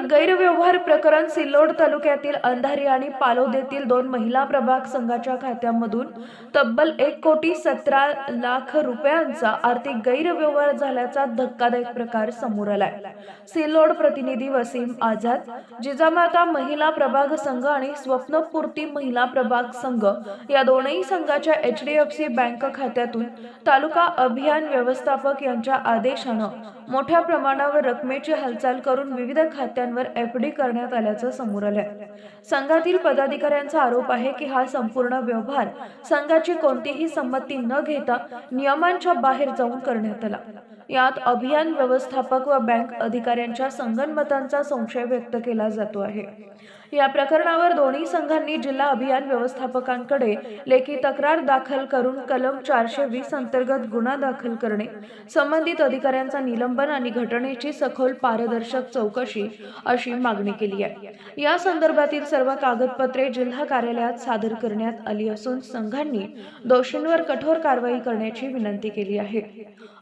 गैरव्यवहार प्रकरण सिल्लोड तालुक्यातील अंधारी आणि पालोदेतील दोन महिला प्रभाग संघाच्या खात्यामधून तब्बल एक कोटी सतरा लाख रुपयांचा आर्थिक गैरव्यवहार झाल्याचा धक्कादायक प्रकार समोर आलाय. सिल्लोड प्रतिनिधी वसीम आझाद जिजामाता महिला प्रभाग संघ आणि स्वप्नपूर्ती महिला प्रभाग संघ या दोनही संघाच्या H D F C bank खात्यातून तालुका अभियान व्यवस्थापक यांच्या आदेशानं मोठ्या प्रमाणावर रकमेची हालचाल करून विविध खात्यांवर एफ डी करण्यात आल्याचं समोर आलंय. संघातील पदाधिकाऱ्यांचा आरोप आहे की हा संपूर्ण व्यवहार संघाची कोणतीही संमती न घेता नियमांच्या बाहेर जाऊन करण्यात आला. यात अभियान व्यवस्थापक व बँक अधिकाऱ्यांच्या संगणमतांचा संशय व्यक्त केला जातो आहे. या प्रकरणावर दोन्ही संघांनी जिल्हा अभियान व्यवस्थापकांकडे लेखी तक्रार दाखल करून कलम चारशे वीस अंतर्गत गुन्हा दाखल करणे संबंधित अधिकाऱ्यांचा निलंबन आणि घटनेची सखोल पारदर्शक चौकशी अशी मागणी केली आहे. या संदर्भातील सर्व कागदपत्रे जिल्हा कार्यालयात सादर करण्यात आली असून संघांनी दोषींवर कठोर कारवाई करण्याची विनंती केली आहे.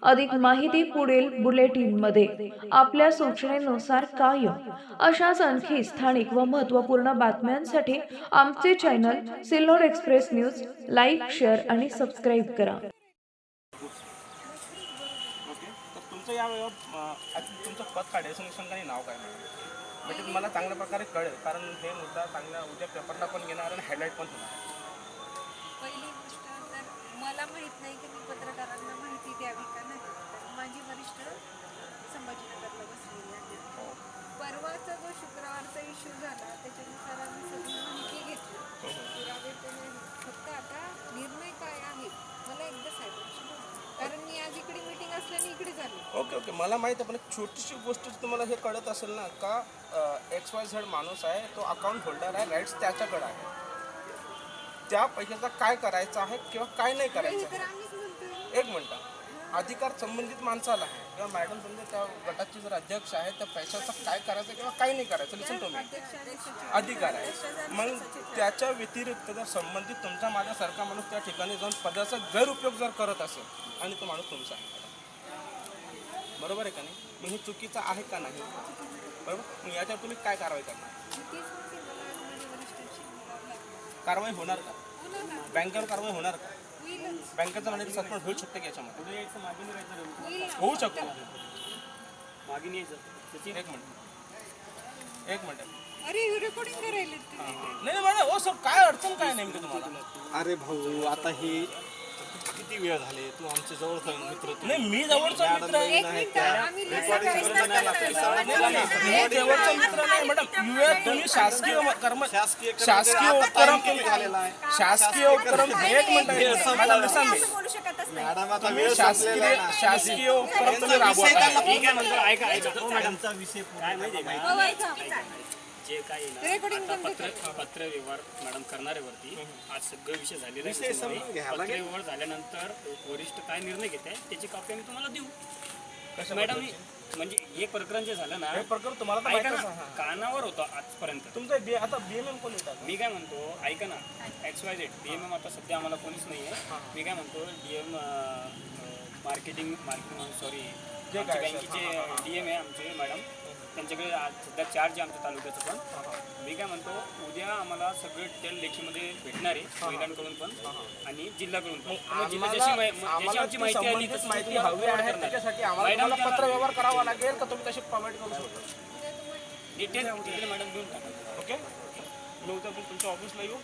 अधिक माहिती पुढील बुलेटिनमध्ये. आपल्या सूचनेनुसार कायम. अशाच आणखी स्थानिक व महत्त्वपूर्ण बातम्यांसाठी आमचे channel Sillod express news. Like share आणि सबस्क्राईब करा ओके तर तुमचं या ॲक्च्युली तुमचं पद काढायचं अनुषंगाने नाव काय म्हणजे तुम्हाला चांगल्या प्रकारे कळेल कारण हे मुद्दा चांगल्या उद्या पेपरला पण घेणार आणि हायलाईट पण होणार. पहिली गोष्ट तर मला माहीत नाही की मी पत्रकारांना माहिती द्यावी का नाही. माझी वरिष्ठ संभाजीनगरला बसलेली आहे. परवाचा जो शुक्रवारचा इश्यू झाला त्याच्यानुसार आम्ही सगळी माहिती घेतली पुरावे पण आहे. फक्त आता निर्णय काय आहे मला एकदा साहेबांशी बोलायचं. कारण मी आज इकडे मीटिंग असल्याने इकडे झाली. Okay okay. मला माहिती आहे पण एक छोटीशी गोष्ट तुम्हाला हे कळत असेल ना का एक्स वाय झेड माणूस आहे तो अकाउंट होल्डर आहे राईट्स त्याच्याकडे आहे. त्या पैशाचा काय करायचं आहे किंवा काय नाही करायचं आहे? तर आम्हीच म्हणतोय. एक मिनटं. अधिकार संबंधित माणसाला आहे. किंवा मॅडम समजा त्या गटाचे जर अध्यक्ष आहे त्या पैशाचा काय करायचं किंवा काय नाही करायचं लिसन तुम्ही अधिकार आहे. मग त्याच्या व्यतिरिक्त जर संबंधित तुमचा माझ्यासारखा माणूस त्या ठिकाणी जाऊन पदाचा गैरउपयोग जर करत असेल आणि तो माणूस तुमचा आहे. बरोबर आहे का नाही? मग हे चुकीचं आहे का नाही? बरोबर? मग याच्यावर तुम्ही काय कारवाई करणार. कारवाई होणार का? बँकेवर कारवाई होणार का? बँकेचा म्हणजे सत्पण होऊ शकते का याच्यामध्ये? होईल ना. होऊ शकतो. मागे यायचं एक मिनिट. एक मिनिट. अरे रेकॉर्डिंग करायला नाही नाही मॅडम हो सर काय अडचण काय नेमकं तुम्हाला? अरे भाऊ आता हे किती वेळ झाले? तू आमच्या जवळचा मित्र तू. नाही मी जवळचा मित्र आहे. एक मिनिट आम्ही सकाळीच मी जवळचा मित्र नाही मॅडम यू तुम्ही शासकीय कर्म शासकीय कर्मचारी शासकीय आता उपक्रम time किती झालेला आहे? शासकीय उपक्रम एक minute madam listen me. Madam आता तुम्ही वेळ संपलेला शासकीय आहे ना. शासकीय उपक्रम तुम्ही राबवत आहे म्हणतो ऐका ऐका. हो मॅडम काय माहिती आहे का? जे काही ना, आता पत्र पत्र व्यवहार मॅडम करणाऱ्यावरती आज सगळे विषय झालेले समजून घ्यायला पत्र व्यवहार झाल्यानंतर वरिष्ठ काय निर्णय घेत आहे त्याची कॉपी आम्ही तुम्हाला देऊ. मॅडम म्हणजे हे प्रकरण जे झालं ना हे प्रकरण तुम्हाला तर ऐका माहितीच ना आहे. कानावर होतं आजपर्यंत. तुमचं बी आता बीएमएम कोण येतात? मी काय म्हणतो ऐका ना X Y Z D M M आता सध्या आम्हाला कोणीच नाही आहे मी काय म्हणतो D M marketing marketing sorry जे काय बँकेचे डी एम आहे आमचे मॅडम. त्यांच्याकडे आज सध्या चार्ज आहे आमच्या तालुक्याचं पण. मी काय म्हणतो उद्या आम्हाला सगळे डिटेल लेखीमध्ये भेटणार आहे महिलांकडून पण आणि जिल्ह्याकडून पण. मग जिल्हा जशी मा- जशी आम्हाला आमची माहिती आली संबंधित तशी माहिती हवी आहे. त्याच्यासाठी आम्हाला पत्र व्यवहार करावा लागेल का तुम्ही तशी प्रोव्हाइड करू शकता. डिटेल डिटेल मॅडम देऊन टाका. ओके मी उद्या तुमच्या ऑफिसला येऊ.